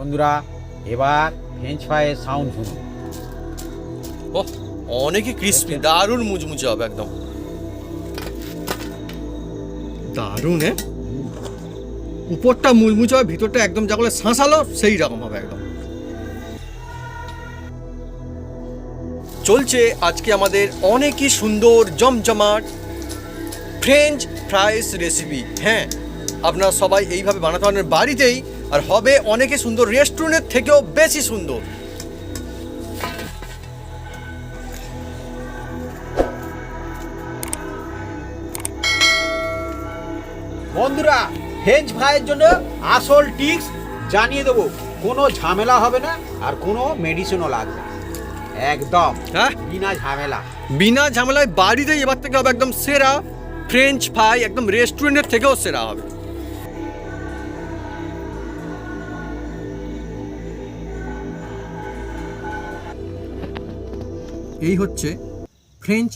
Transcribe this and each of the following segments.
বন্ধুরা এবার French ফ্রাইয়ের sound শুনুন। ওহ অনেকই ক্রিস্পি দারুণ মুচমুচে হবে একদম। দারুণ হ্যাঁ উপরটা মুচমুচে হবে ভিতরটা একদম যা বলে শাঁসালো সেই রকম হবে একদম। চলছে আজকে আমাদের অনেকই সুন্দর জমজমাট ফ্রেঞ্চ ফ্রাইস রেসিপি হ্যাঁ আপনারা সবাই এইভাবে বানাতে পারেন বাড়িতেই আর হবে অনেকে সুন্দর রেস্টুরেন্টের থেকেও বেশি সুন্দর। বন্ধুরা ফ্রেঞ্চ ফ্রাইয়ের জন্য আসল টিক্স জানিয়ে দেবো। কোনো ঝামেলা হবে না আর কোনো মেডিসিনও লাগবে। একদম হ্যাঁ? বিনা ঝামেলা। বিনা ঝামেলায় বাড়িতেই এবার থেকে হবে একদম সেরা ফ্রেঞ্চ ফ্রাই একদম রেস্টুরেন্টের থেকেও সেরা হবে। এই হচ্ছে ফ্রেঞ্চ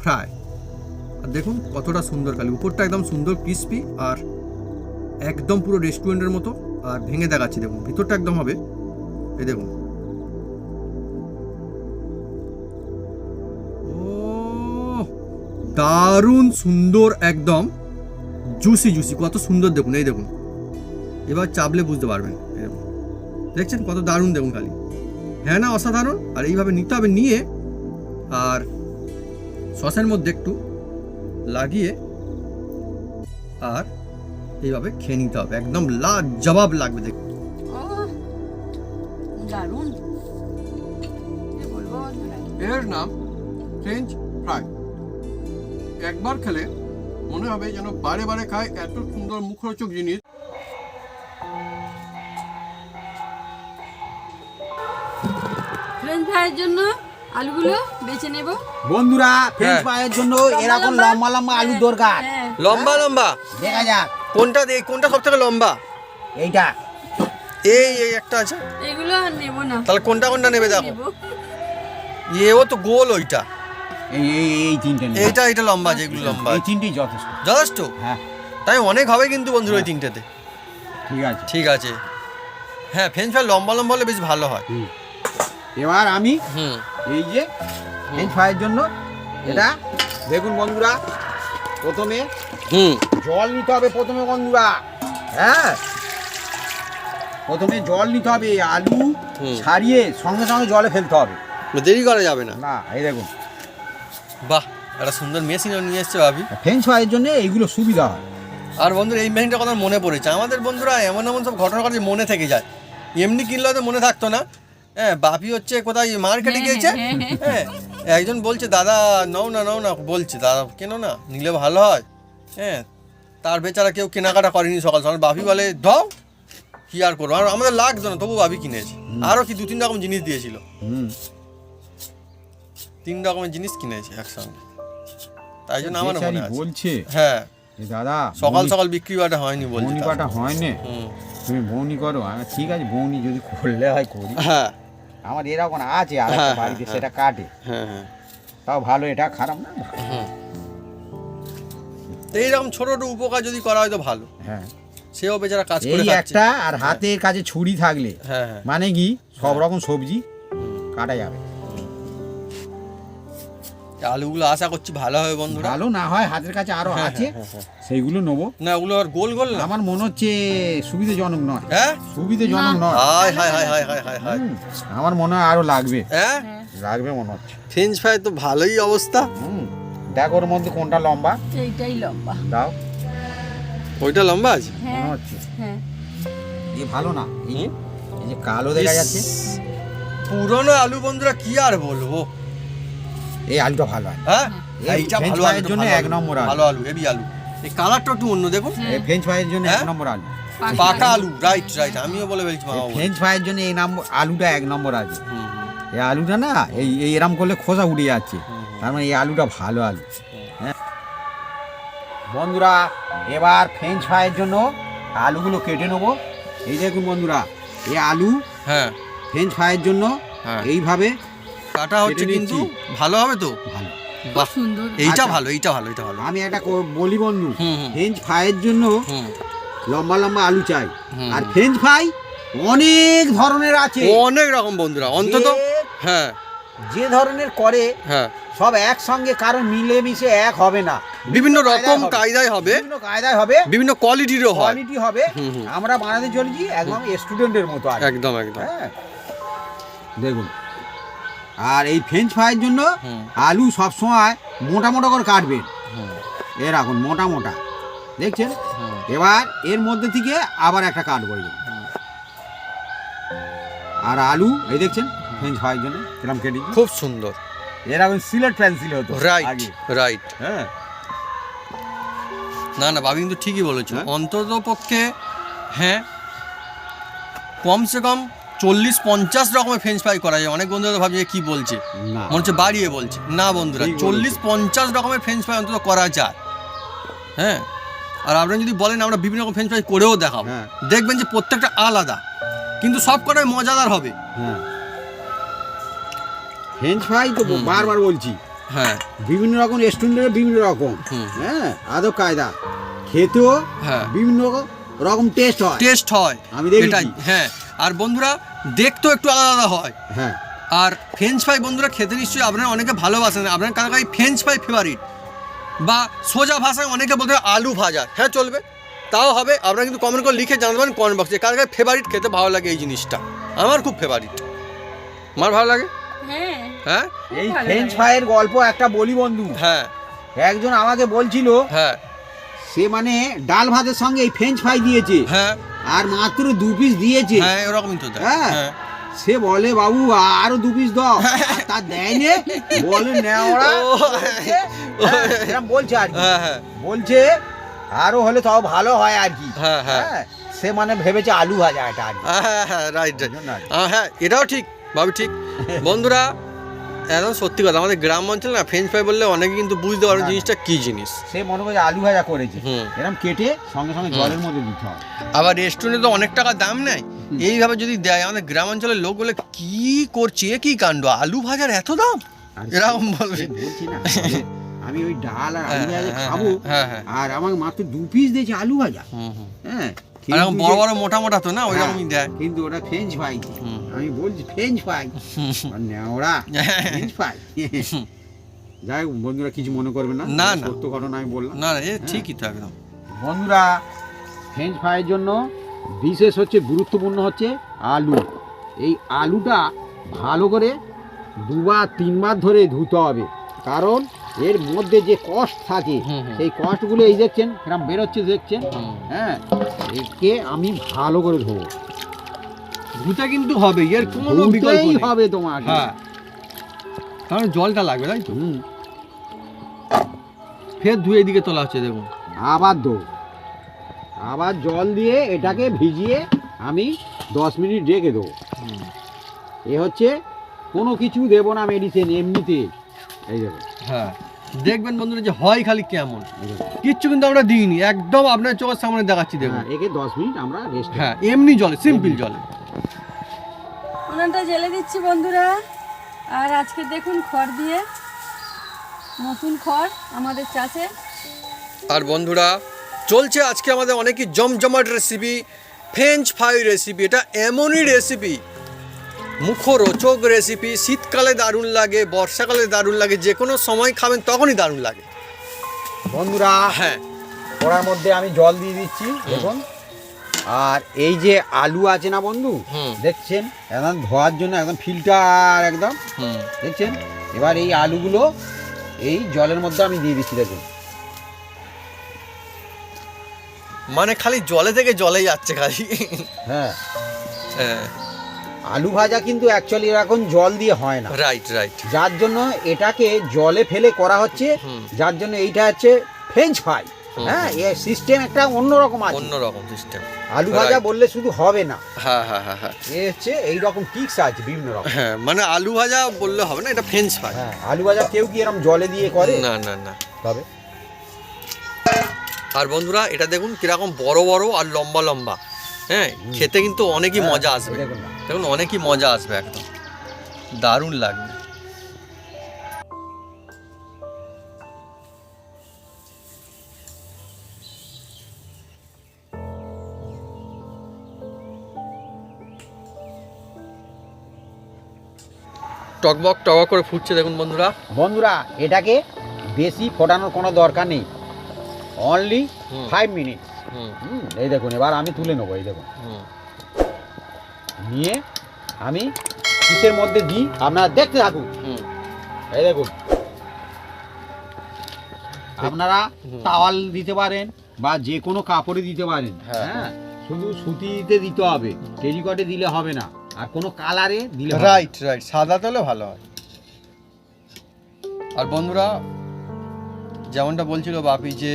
ফ্রাই আর দেখুন কতটা সুন্দর কালি। উপরটা একদম সুন্দর ক্রিস্পি আর একদম পুরো রেস্টুরেন্টের মতো আর ভেঙে দেখাচ্ছি দেখুন। ভিতরটা একদম হবে। এই দেখুন। দারুণ সুন্দর একদম জুসি জুসি কত সুন্দর দেখুন, এই দেখুন। এবার চাপলে বুঝতে পারবেন দেখছেন কত দারুণ দেখুন খালি হ্যাঁ না, অসাধারণ। আর এইভাবে নিতে হবে, নিয়ে আর সসের মধ্যে একটু লাগিয়ে আর এইভাবে খেয়ে নিতে হবে। একদম লা জবাব লাগবে দেখ দারুণ? এর নাম ফ্রেঞ্চ ফ্রাই। একবার খেলে মনে হবে যেন বারে বারে খায় এত সুন্দর মুখরোচক জিনিস। ফ্রেঞ্চ ফ্রাইয়ের জন্য আলুগুলো বেছে নেব। বন্ধুরা ফ্রেঞ্চ হ্যাঁ। ফ্রাইয়ের জন্য এরকম লম্বা। লম্বা আলু দরকার। হ্যাঁ। লম্বা লম্বা। দেখা যাক। কোনটা দে কোনটা সব থেকে লম্বা? এইটা। এই এই একটা আছে। এগুলো আর নেব না। তাহলে কোনটা কোনটা নেবে দেখো। এও তো গোল ওইটা। এই এই এই তিনটে। এইটা এটা লম্বা যেগুলো লম্বা এই তিনটেই যথেষ্ট। যথেষ্ট? হ্যাঁ। তাই অনেক হবে কিন্তু বন্ধুরা ওই তিনটেতে। ঠিক আছে। ঠিক আছে। হ্যাঁ ফ্রেঞ্চ ফ্রাই লম্বা লম্বা হলে বেশ ভালো হয়। এবার আমি হুম। এই যে ফ্রেঞ্চ ফ্রাইয়ের জন্য এটা। দেখুন বন্ধুরা প্রথমে হুম। জল নিতে হবে প্রথমে বন্ধুরা। হ্যাঁ। প্রথমে জল নিতে হবে আলু। ছাড়িয়ে সঙ্গে সঙ্গে জলে ফেলতে হবে। দেরি করা যাবে না। না এই দেখুন। বাহ একটা সুন্দর মেশিনও নিয়ে এসছে ভাবি। ফ্রেঞ্চ ফ্রাইয়ের জন্য এইগুলো সুবিধা হয়। আর বন্ধুরা এই মেশিনটার কথা মনে পড়েছে। আমাদের বন্ধুরা এমন এমন সব ঘটনা ঘটে মনে থেকে যায়। এমনি কিনলে হয়তো মনে থাকতো না। হ্যাঁ বাপি হচ্ছে কোথায়? মার্কেটে গিয়েছে? হ্যাঁ একজন বলছে দাদা নাও না নাও না। বলছে দাদা কেন না? নিলে ভালো হয়। হ্যাঁ তার বেচারা কেউ কেনাকাটা করেনি সকাল সকাল। বাপি বলে দাও কি আর করব? আর আমাদের লাগতো না তবু বাপি কিনেছে। আরও কি দু তিন রকম জিনিস দিয়েছিল। হুম। তিন রকমের জিনিস কিনেছে একসঙ্গে। তাই জন্য আমার মনে আছে। বলছে হ্যাঁ। যে দাদা সকাল সকাল বিক্রি বাটা হয়নি বলছে তার। বৌনিপাটা হয় হুম। তুমি বৌনি করো। ঠিক আছে বৌনি যদি করলে হয় করি। হ্যাঁ। আমার এরকম আছে আর হ্যাঁ, একটা বাড়িতে হ্যাঁ, সেটা কাটে। হ্যাঁ হ্যাঁ। তাও ভালো এটা খারাপ না? তো এইরকম ছোট ছোট উপকার যদি করা হয় তো ভালো। হ্যাঁ। সেও বেচারা কাজ করে এই একটা আর হাতের কাছে ছুরি থাকলে হ্যাঁ হ্যাঁ। মানে কি? সব রকম সবজি কাটা যাবে। আলুগুলো আশা করছি ভালো হবে বন্ধুরা। ভালো না হয় হাতের কাছে আরও হ্যাঁ, আছে। হ্যাঁ, হ্যাঁ, সেইগুলো নেব। না ওগুলো আর গোল গোল না। আমার মনে হচ্ছে সুবিধাজনক নয়। হ্যাঁ? সুবিধাজনক নয়। হাই হাই হাই হাই হাই হাই হাই আমার মনে হয় আরও লাগবে। হ্যাঁ? হ্যাঁ লাগবে মনে হচ্ছে। ফ্রেঞ্চ ফ্রাই তো ভালোই অবস্থা। হুম দেখ ওর মধ্যে কোনটা লম্বা। এইটাই লম্বা। দাও। ওইটা লম্বা আছে? হ্যাঁ মনে হচ্ছে। হ্যাঁ। এ ভালো না। এই যে কালো দেখা যাচ্ছে। পুরনো আলু বন্ধুরা কি আর বলব? এই আলুটা ভালো হয় হ্যাঁ? এই এইটা ভালো আলু জন্য এক নম্বর আলু। ভালো আলু হেভি আলু। এই কালারটা একটু অন্য দেখুন। এই ফ্রেঞ্চ ফ্রাইয়ের জন্য এক হ্যাঁ? নম্বর আলু। পাকা আলু রাইট রাইট আমিও বলে ফেলছি মামা ফ্রেঞ্চ ফ্রাইয়ের জন্য এই নম্বর আলুটা এক নম্বর আছে এই আলুটা না এই এই এরম করলে খোসা উড়ে যাচ্ছে। তার মানে এই আলুটা ভালো আলু। হ্যাঁ? বন্ধুরা এবার ফ্রেঞ্চ ফ্রাইয়ের জন্য আলুগুলো কেটে নেব। এই দেখুন বন্ধুরা এই আলু হ্যাঁ। ফ্রেঞ্চ ফ্রাইয়ের জন্য হ্যাঁ। এইভাবে কাটা হচ্ছে কিন্তু ভালো হবে তো? ভালো। বাহ। সুন্দর। এইটা আচ্ছা। ভালো এইটা ভালো এইটা ভালো। আমি একটা কো- বলি বন্ধু হুম হুম। ফ্রেঞ্চ ফ্রাইয়ের জন্য হুম। লম্বা লম্বা আলু চাই। হুম। আর ফ্রেঞ্চ ফ্রাই অনেক ধরনের আছে। অনেক রকম বন্ধুরা অন্তত যে- হ্যাঁ। যে ধরনের করে হ্যাঁ। সব একসঙ্গে কারণ মিলেমিশে এক হবে না। বিভিন্ন রকম কায়দায় হবে। কায়দায় হবে। বিভিন্ন কায়দায় হবে। বিভিন্ন কোয়ালিটিরও হয়। কোয়ালিটি হবে। হুম, হুম। আমরা বানাতে চলেছি একদম স্টুডেন্টের মতো আর কি। একদম একদম। হ্যাঁ। দেখুন আর এই ফ্রেঞ্চ ফ্রাইয়ের জন্য আলু সবসময় মোটা মোটা করে কাটবেন হুম, এ রাখুন মোটা মোটা। দেখছেন? এবার এর মধ্যে থেকে আবার একটা কাটবো আর আলু এই দেখছেন? ফ্রেঞ্চ ফ্রাইয়ের জন্য কিরম কেটেছি খুব সুন্দর। এরকম সিলেট পেন্সিল হতো রাইট রাইট হ্যাঁ। না না বাবি কিন্তু ঠিকই বলেছ। হ্যাঁ। অন্তত পক্ষে হ্যাঁ কমসে কম চল্লিশ পঞ্চাশ রকমের ফ্রেঞ্চ ফ্রাই করা যায়। অনেক বন্ধুরা তো ভাবছে কি বলছে? মনে হচ্ছে বাড়িয়ে বলছে। না বন্ধুরা চল্লিশ পঞ্চাশ রকমের ফ্রেঞ্চ ফ্রাই অন্তত করা যায়। হ্যাঁ? আর আপনারা যদি বলেন আমরা বিভিন্ন রকম ফ্রেঞ্চ ফ্রাই করেও দেখাবো। হ্যাঁ। দেখবেন যে প্রত্যেকটা আলাদা। কিন্তু সব কটাই মজাদার হবে। হ্যাঁ। ফ্রেঞ্চ ফ্রাই তো বারবার বলছি। হ্যাঁ। বিভিন্ন রকম রেস্টুরেন্টের বিভিন্ন রকম। হ্যাঁ আদব কায়দা। খেতেও হ্যাঁ। বিভিন্ন রকম টেস্ট হয়। টেস্ট হয়। আমি। এটাই হ্যাঁ। আর বন্ধুরা দেখতেও একটু আলাদা আলাদা হয়। হ্যাঁ। আর ফ্রেঞ্চ ফ্রাই বন্ধুরা খেতে নিশ্চয়ই আপনারা অনেকে ভালোবাসেন। আপনার কার কাছে ফ্রেঞ্চ ফ্রাই ফেভারিট বা সোজা ভাষায় অনেকে বলতে আলু ভাজা। হ্যাঁ চলবে। তাও হবে। আপনারা কিন্তু কমেন্ট করে লিখে জানাতে পারেন কমেন্ট বক্সে কার কাছে ফেভারিট খেতে ভালো লাগে এই জিনিসটা? আমার খুব ফেভারিট আমার ভালো লাগে? হ্যাঁ। হ্যাঁ? এই ফ্রেঞ্চ ফ্রাইয়ের গল্প একটা বলি বন্ধু। হ্যাঁ। একজন আমাকে বলছিল হ্যাঁ। সে মানে ডাল ভাতের সঙ্গে এই ফ্রেঞ্চ ফ্রাই দিয়েছে। হ্যাঁ। আর মাত্র দু পিস দিয়েছে। হ্যাঁ এরকমই তো হ্যাঁ। হ্যাঁ। সে বলে বাবু আরও দু পিস দাও। আর তা দেয়নি। বলে নেওয়া এরকম বলছে আর হ্যাঁ হ্যাঁ। বলছে আরও হলে তাও ভালো হয় আর কি। হ্যাঁ, হ্যাঁ। হ্যাঁ সে মানে ভেবেছে আলু ভাজা এটা আর হ্যাঁ হ্যাঁ রাইট হ্যাঁ এটাও ঠিক ভাবি ঠিক। বন্ধুরা একদম সত্যি কথা। আমাদের গ্রাম অঞ্চলে না ফ্রেঞ্চ ফ্রাই বললে অনেকে কিন্তু বুঝতে পারবে। জিনিসটা কি জিনিস। সে মনে করছে আলু ভাজা করেছে। এরকম কেটে সঙ্গে সঙ্গে জলের মধ্যে দিতে হবে। আবার রেস্টুরেন্টে তো অনেক টাকা দাম নেয়। এইভাবে যদি দেয় আমাদের গ্রাম অঞ্চলের লোক বলে কি করছে? এ কি কাণ্ড? আলু ভাজার এত দাম? এরকম বলবে। বলছি না আমি ওই ডাল আর আলু ভাজা হ্যাঁ, খাব হ্যাঁ হ্যাঁ আর আমাকে মাত্র দু পিস দিয়েছে আলু ভাজা। হ্যাঁ এরকম বড় বড় মোটা মোটা তো না ওই হ্যাঁ, রকমই দেয়। কিন্তু ওটা ফ্রেঞ্চ ফ্রাই হুম। আমি বলছি ফ্রেঞ্চ ফ্রাই আর নেওড়া ফ্রেঞ্চ ফ্রাই যাই হোক, বন্ধুরা কিছু মনে করবে না। না। সত্য ঘটনা আমি বললাম। না এ ঠিকই তো একদম। বন্ধুরা ফ্রেঞ্চ ফ্রাইয়ের জন্য বিশেষ হচ্ছে গুরুত্বপূর্ণ হচ্ছে আলু। এই আলুটা ভালো করে দুবার তিনবার ধরে ধুতে হবে। কারণ এর মধ্যে যে কষ্ট থাকে। সেই কষ্টগুলো এই দেখছেন কিরম বেরোচ্ছে দেখছেন? হ্যাঁ একে আমি ভালো করে ধোবো। ধুতে কিন্তু হবে এর কোনো বিকল্প নেই। হবে তোমার হ্যাঁ। কারণ জলটা লাগবে তাই তো? হুম। ফের ধুয়ে এদিকে তোলা হচ্ছে দেখুন। আবার দো। আবার জল দিয়ে এটাকে ভিজিয়ে আমি দশ মিনিট রেখে দেবো এ হচ্ছে কোনো কিছু দেবো না মেডিসিন এমনিতে। এই দেখো। হ্যাঁ। দেখবেন বন্ধুরা যে হয় খালি কেমন। কিচ্ছু কিন্তু আমরা দিইনি একদম আপনার চোখের সামনে দেখাচ্ছি দেখুন। হ্যাঁ, একে দশ মিনিট আমরা রেস্ট হ্যাঁ এমনি জলে সিম্পল জলে। উনানটা জেলে দিচ্ছি বন্ধুরা। আর আজকে দেখুন খড় দিয়ে নতুন খড় আমাদের চাষে। আর বন্ধুরা চলছে আজকে আমাদের অনেকই জমজমাট রেসিপি ফ্রেঞ্চ ফ্রাই রেসিপি এটা এমনই রেসিপি মুখরোচক রেসিপি শীতকালে দারুণ লাগে বর্ষাকালে দারুণ লাগে যে কোনো সময় খাবেন তখনই দারুণ লাগে। বন্ধুরা হ্যাঁ। কড়ার মধ্যে আমি জল দিয়ে দিচ্ছি দেখুন। আর এই যে আলু আছে না বন্ধু। দেখছেন? একদম ধোয়ার জন্য একদম ফিল্টার একদম। দেখছেন? এবার এই আলুগুলো এই জলের মধ্যে আমি দিয়ে দিচ্ছি দেখুন। মানে খালি জলে থেকে জলে যাচ্ছে খালি। হ্যাঁ। হ্যাঁ। আলু ভাজা কিন্তু অ্যাকচুয়ালি এখন জল দিয়ে হয় না। রাইট রাইট যার জন্য এটাকে জলে ফেলে করা হচ্ছে যার জন্য এইটা হচ্ছে ফ্রেঞ্চ ফ্রাই। হ্যাঁ এর সিস্টেম একটা অন্যরকম আছে। অন্যরকম সিস্টেম আলু ভাজা বললে শুধু হবে না। হ্যাঁ হ্যাঁ হ্যাঁ হ্যাঁ। এ হচ্ছে এই রকম টিক্স আছে বিভিন্ন রকম। হ্যাঁ মানে আলু ভাজা বললে হবে না এটা ফ্রেঞ্চ ফ্রাই হ্যাঁ আলু ভাজা কেউ কি এরকম জলে দিয়ে করে? না না না। তবে। আর বন্ধুরা এটা দেখুন কীরকম বড় বড় আর লম্বা লম্বা। হ্যাঁ খেতে কিন্তু অনেকই হ্যাঁ, মজা আসবে। দেখুন অনেকই মজা আসবে একদম। দারুণ লাগবে। টকবক টকবক করে ফুটছে দেখুন বন্ধুরা। বন্ধুরা এটাকে বেশি ফোটানোর কোনো দরকার নেই। অনলি ফাইভ মিনিট হুম। এই দেখুন এবার আমি তুলে নেব এই দেখুন। নিয়ে আমি কিসের মধ্যে দিই? আপনারা দেখতে থাকুন। এই দেখুন। আপনারা। টাওয়াল দিতে পারেন বা যে কোনো কাপড়ে দিতে পারেন। হ্যাঁ। হ্যাঁ শুধু সুতিতে দিতে হবে। টেরিকটে দিলে হবে না। আর কোনো কালারে দিলে রাইট রাইট সাদা তেলে ভালো হয়। আর বন্ধুরা যেমনটা বলছিল বাপি যে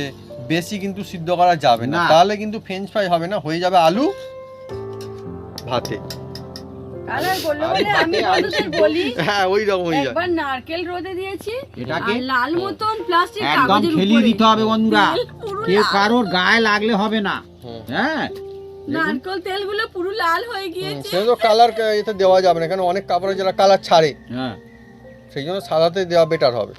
বেশি কিন্তু সিদ্ধ করা যাবে না। তাহলে কিন্তু ফ্রেঞ্চ ফ্রাই হবে না হয়ে যাবে আলু ভাতে। কালার করল বলে আমি বন্ধুদের বলি হ্যাঁ ওই রকম হয়ে যায়। একবার নারকেল রোদে দিয়েছি এটাকে লাল মতন প্লাস্টিক একদম ফেলিয়ে দিতে হবে বন্ধুরা। কেউ কারোর গায়ে লাগলে হবে না। হ্যাঁ। নারকেল তেলগুলো পুরো লাল হয়ে গিয়েছে। সে তো কালার এতে দেওয়া যাবে না কারণ অনেক কাপড়ে যারা কালার ছাড়ে। হ্যাঁ। সেই জন্য সাদাতে দেওয়া বেটার হবে।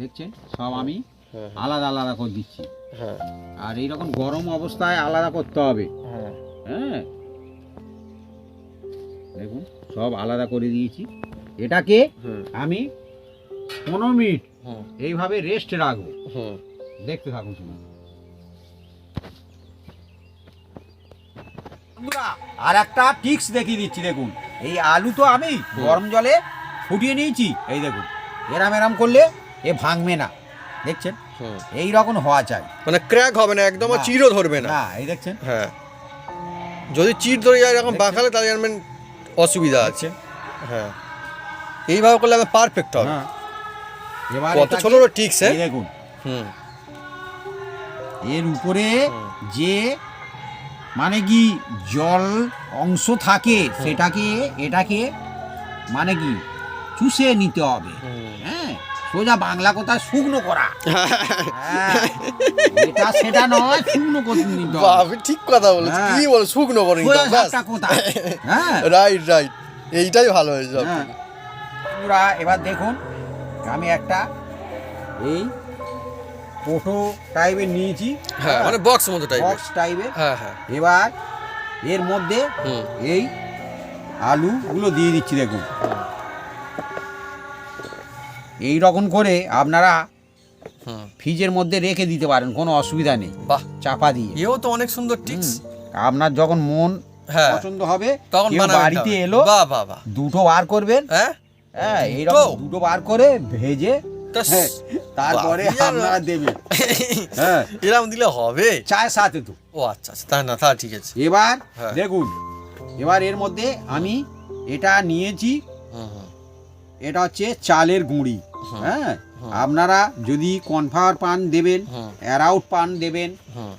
দেখছেন? সব আমি হ্যাঁ আলাদা আলাদা করে দিচ্ছি। হ্যাঁ। আর এইরকম গরম অবস্থায় আলাদা করতে হবে। হ্যাঁ। হ্যাঁ। দেখুন সব আলাদা করে দিয়েছি। এটাকে আমি পনেরো মিনিট এইভাবে রেস্ট রাখব। দেখতে থাকুন শুনুন। বন্ধুরা, আর একটা টিক্স দেখিয়ে দিচ্ছি দেখুন। এই আলু তো আমি গরম জলে ফুটিয়ে নিয়েছি এই দেখুন। এরাম এরাম করলে এ ভাঙবে না দেখছেন? এই রকম হওয়া চাই। মানে ক্র্যাক হবে না একদম। চিরও ধরবে না। এই দেখছেন? হ্যাঁ। যদি চিট ধরে যায় এরকম? বাঁকালে তাহলে জানবেন অসুবিধা আছে। হ্যাঁ। এইভাবে করলে আমি পারফেক্ট হবে। হ্যাঁ। কত ছোট টিক্স এই দেখুন। হুম। এর উপরে। যে মানে কি জল অংশ থাকে সেটাকে এটাকে মানে কি চুষে নিতে হবে। হ্যাঁ সোজা বাংলা কথা শুকনো করা। এটা সেটা নয় শুকনো করে নিতে হবে। ঠিক কথা বলেছ হ্যাঁ। কি বল শুকনো করে হ্যাঁ। রাইট রাইট এইটাই ভালো হয়েছে সব হ্যাঁ। এবার দেখুন আমি একটা এই পোটো টাইপের নিয়েছি। হ্যাঁ মানে বক্স মতো টাইপের বক্স টাইপের হ্যাঁ হ্যাঁ। এবার এর মধ্যে এই আলুগুলো দিয়ে দিচ্ছি দেখুন। এই রকম করে আপনারা ফ্রিজের মধ্যে রেখে দিতে পারেন কোনো অসুবিধা নেই। বাহ। চাপা দিয়ে। এও তো অনেক সুন্দর হুম, আপনার যখন মন হ্যাঁ। পছন্দ হবে তখন বাড়িতে এলো বাহ বাহ বাহ। দুটো বার করবেন। হ্যাঁ? হ্যাঁ এইরকম দুটো? দুটো বার করে ভেজে হ্যাঁ, তারপরে আপনারা দেবেন। হ্যাঁ। এরকম দিলে হবে? চায়ের সাথে তো। ও আচ্ছা আচ্ছা তা না তা ঠিক আছে। এবার হ্যাঁ। দেখুন এবার এর মধ্যে আমি এটা নিয়েছি। এটা হচ্ছে চালের গুঁড়ি। হ্যাঁ আপনারা যদি কনফাওয়ার পান দেবেন অ্যারাউট পান দেবেন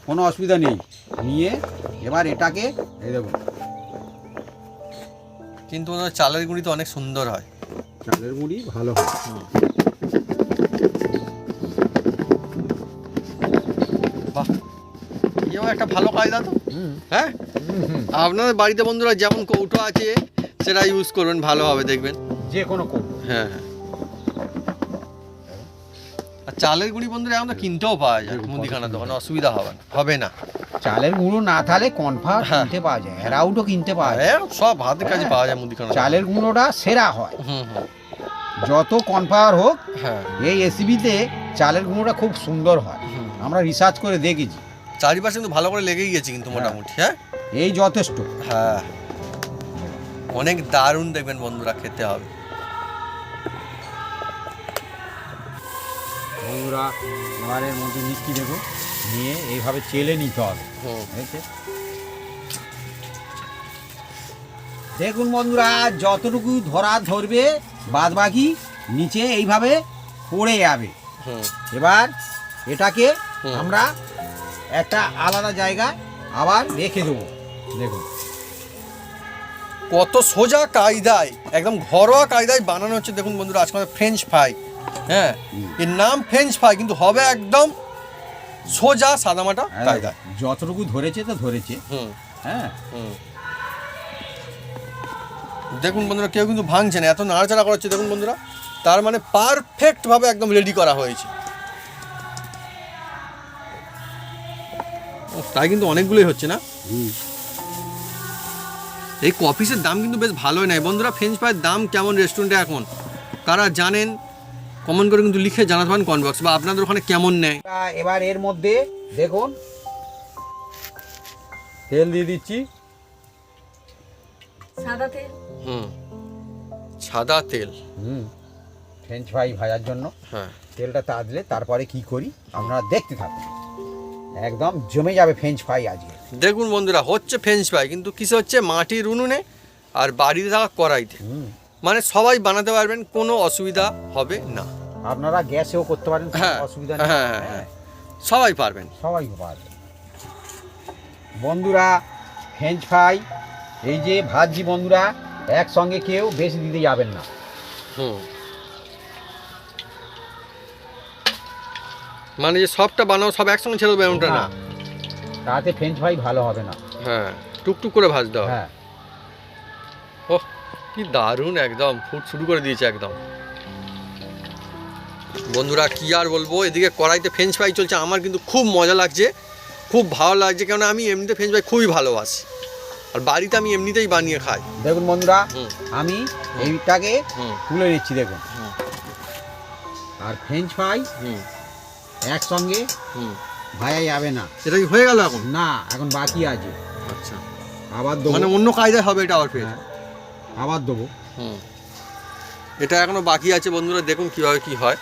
কোনো অসুবিধা নেই। নিয়ে এবার এটাকে দেখুন। কিন্তু চালের গুঁড়ি তো অনেক সুন্দর হয়। চালের গুঁড়ি ভালো হয়। একটা ভালো কায়দা তো। হ্যাঁ? আপনাদের বাড়িতে বন্ধুরা যেমন কৌটো আছে সেটা ইউজ করবেন ভালোভাবে দেখবেন। যে কোনো করব হ্যাঁ হ্যাঁ। আর চালের গুঁড়ি বন্ধুরা তো কিনতেও পাওয়া যায় দেখুন, কত মুদিখানা দোকানে অসুবিধা হবে না হবে না। চালের গুঁড়ো না থাকলে কনফার্ম হ্যাঁ। কিনতে পাওয়া যায় অ্যারাউটও কিনতে পাওয়া যায়। হ্যাঁ সব হাতের কাছে। পাওয়া যায় মুদিখানা চালের গুঁড়োটা সেরা হয়। হুম হুম। যত কনফাওয়ার হোক হ্যাঁ। এই এসিবিতে চালের গুঁড়োটা খুব সুন্দর হয়। আমরা রিসার্চ করে দেখেছি। চারিপাশে কিন্তু ভালো করে লেগেই গেছে কিন্তু মোটামুটি হ্যাঁ? এই যথেষ্ট। হ্যাঁ। অনেক দারুণ দেখবেন বন্ধুরা খেতে হবে। বন্ধুরা এবারের মধ্যে নিচ্ছি দেখো নিয়ে এইভাবে চেলে নিতে হবে। দেখুন বন্ধুরা যতটুকু ধরা ধরবে বাদ বাকি নিচে এইভাবে পড়ে যাবে। হুম। এবার এটাকে আমরা একটা আলাদা জায়গা আবার রেখে দেবো। দেখুন। কত সোজা কায়দায় একদম ঘরোয়া কায়দায় বানানো হচ্ছে। দেখুন বন্ধুরা আজকে আমাদের ফ্রেঞ্চ ফ্রাই হ্যাঁ এর নাম ফ্রেঞ্চ ফ্রাই কিন্তু হবে একদম সোজা সাদামাটা কায়দায়। যতটুকু ধরেছে তো ধরেছে। হ্যাঁ। দেখুন বন্ধুরা কেউ কিন্তু ভাঙছে না এত নাড়াচাড়া করা হচ্ছে। দেখুন বন্ধুরা তার মানে পারফেক্টভাবে একদম রেডি করা হয়েছে। তাই কিন্তু অনেকগুলোই হচ্ছে না? এই কফিসের দাম কিন্তু বেশ ভালোই নেয় বন্ধুরা ফ্রেঞ্চ ফ্রাইয়ের দাম কেমন রেস্টুরেন্টে এখন? তারা জানেন? কমেন্ট করে কিন্তু লিখে জানাতে পারেন কমেন্ট বক্স বা আপনাদের ওখানে কেমন নেয়? এবার এর মধ্যে দেখুন। তেল দিয়ে দিচ্ছি। সাদা তেল। হুম। সাদা তেল। হুম। ফ্রেঞ্চ ফ্রাই ভাজার জন্য। হ্যাঁ। তেলটা তাজলে তারপরে কি করি? আপনারা দেখতে থাকুন। একদম জমে যাবে ফ্রেঞ্চ ফ্রাই আজকে। দেখুন বন্ধুরা হচ্ছে ফ্রেঞ্চ ফ্রাই কিন্তু কিসে হচ্ছে? মাটির উনুনে আর বাড়িতে থাকা কড়াইতে। মানে সবাই বানাতে পারবেন কোনো অসুবিধা হবে না। আপনারা গ্যাসেও করতে পারেন হ্যাঁ, অসুবিধা নেই। হ্যাঁ, হ্যাঁ, হ্যাঁ। সবাই পারবেন। সবাই পারবেন। বন্ধুরা ফ্রেঞ্চ ফ্রাই এই যে ভাজি বন্ধুরা একসঙ্গে কেউ বেশি দিতে যাবেন না। হুম। মানে যে সবটা বানাও সব একসঙ্গে ছেড়ে দেবে এমনটা না। তাতে ফ্রেঞ্চ ফ্রাই ভালো হবে না। হ্যাঁ টুকটুক করে ভাজতে হবে। হ্যাঁ। ওহ কি দারুণ একদম ফুট শুরু করে দিয়েছে একদম। বন্ধুরা কি আর বলব এদিকে কড়াইতে ফ্রেঞ্চ ফ্রাই চলছে। আমার কিন্তু খুব মজা লাগছে খুব ভালো লাগছে কেননা আমি এমনিতে ফ্রেঞ্চ ফ্রাই খুবই ভালোবাসি। আর বাড়িতে আমি এমনিতেই বানিয়ে খাই। দেখুন বন্ধুরা আমি এইটাকে তুলে নিচ্ছি দেখুন। আর ফ্রেঞ্চ ফ্রাই একসঙ্গে হুম। ভাজা যাবে না। সেটা কি হয়ে গেল এখন? না এখন বাকি আছে। আচ্ছা। আবার দেবো। মানে অন্য কায়দায় হবে এটা আবার ফের? হ্যাঁ, আবার দেবো। হুম। এটা এখনও বাকি আছে বন্ধুরা দেখুন কীভাবে কি হয়।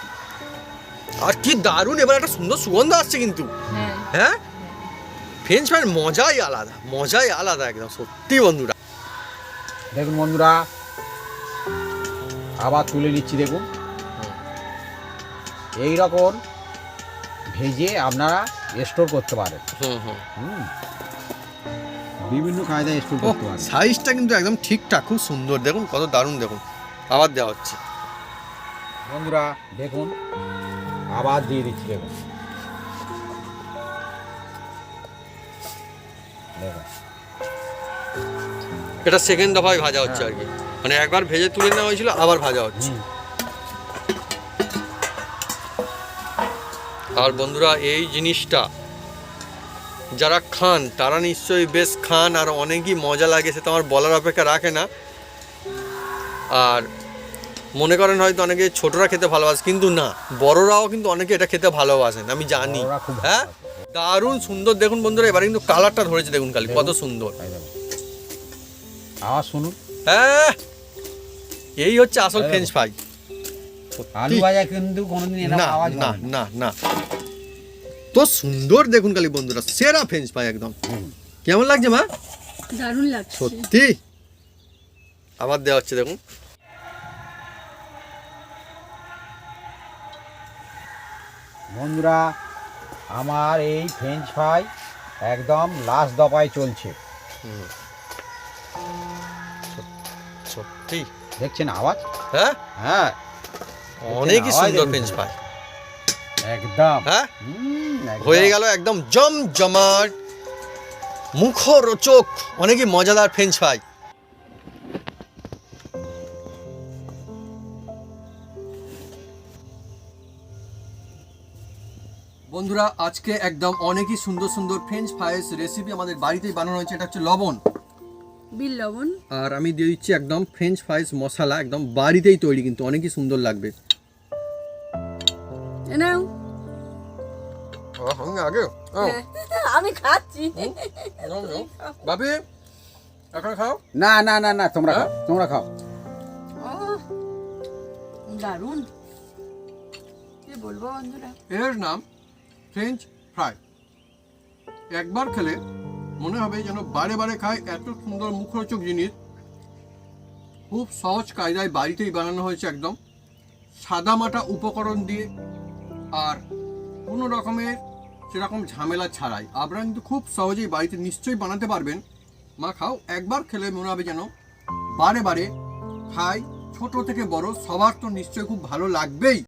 আর কি দারুণ এবার একটা সুন্দর সুগন্ধ আসছে কিন্তু। হ্যাঁ। হ্যাঁ? ফ্রেঞ্চ ফ্রাইয়ের মজাই আলাদা মজাই আলাদা একদম সত্যি বন্ধুরা। দেখুন বন্ধুরা আবার তুলে নিচ্ছি দেখুন। এই রকম ভেজে আপনারা স্টোর করতে পারেন। হুম হুম। হুম। বিভিন্ন কায়দায় স্টোর করতে পারেন। সাইজটা কিন্তু একদম ঠিকঠাক খুব সুন্দর। দেখুন কত দারুণ দেখুন। আবার দেওয়া হচ্ছে। বন্ধুরা দেখুন আবার দিয়ে দিচ্ছি দেখুন। দেখুন এটা সেকেন্ড দফায় ভাজা হচ্ছে আর কি। মানে একবার ভেজে তুলে নেওয়া হয়েছিল আবার ভাজা হচ্ছে। আর বন্ধুরা এই জিনিসটা যারা খান তারা নিশ্চয়ই বেশ খান আর অনেকই মজা লাগে সে তো আমার বলার অপেক্ষা রাখে না। আর মনে করেন হয়তো অনেকে ছোটরা খেতে ভালোবাসে কিন্তু না বড়রাও কিন্তু অনেকে এটা খেতে ভালোবাসেন আমি জানি। হ্যাঁ? দারুণ সুন্দর দেখুন বন্ধুরা এবারে কিন্তু কালারটা ধরেছে দেখুন খালি কত সুন্দর। আওয়াজ শুনুন। হ্যাঁ এই হচ্ছে আসল ফ্রেঞ্চ ফ্রাই আলু ভাজা কিন্তু কোনোদিন এরকম আওয়াজ না না। না না। তো সুন্দর দেখুন খালি বন্ধুরা সেরা ফ্রেঞ্চ ফ্রাই একদম। কেমন লাগছে মা? দারুণ লাগছে। সত্যি? আবার দেওয়া হচ্ছে দেখুন। বন্ধুরা আমার এই ফ্রেঞ্চ ফ্রাই একদম লাস্ট দফায় চলছে। সত্যি। দেখছেন আওয়াজ? হ্যাঁ? হ্যাঁ। অনেকই সুন্দর দেখুন। ফ্রেঞ্চ একদম। হ্যাঁ? হয়ে গেল একদম জম জমাট মুখরোচক অনেকই মজাদার ফ্রেঞ্চ ফ্রাই বন্ধুরা আজকে একদম অনেকই সুন্দর সুন্দর ফ্রেঞ্চ ফ্রাইস রেসিপি আমাদের বাড়িতেই বানানো হয়েছে। এটা হচ্ছে লবণ। বিল লবণ। আর আমি দিয়ে দিচ্ছি একদম ফ্রেঞ্চ ফ্রাইস মশলা একদম বাড়িতেই তৈরি কিন্তু অনেকই সুন্দর লাগবে। এ নাও আগে আমি খাচ্ছি এখন খাও না না না না তোমরা খাও? তোমরা খাও দারুণ কি বলব বন্ধুরা এর নাম ফ্রেঞ্চ ফ্রাই একবার খেলে মনে হবে যেন বারে বারে খায় এত সুন্দর মুখরোচক জিনিস। খুব সহজ কায়দায় বাড়িতেই বানানো হয়েছে একদম। সাদা মাটা উপকরণ দিয়ে আর কোনো রকমের সেরকম ঝামেলা ছাড়াই। আপনারা কিন্তু খুব সহজেই বাড়িতে নিশ্চয়ই বানাতে পারবেন। মা খাও, একবার খেলে মনে হবে যেন বারে বারে খাই। ছোট থেকে বড়, সবার তো নিশ্চয়ই খুব ভালো লাগবেই।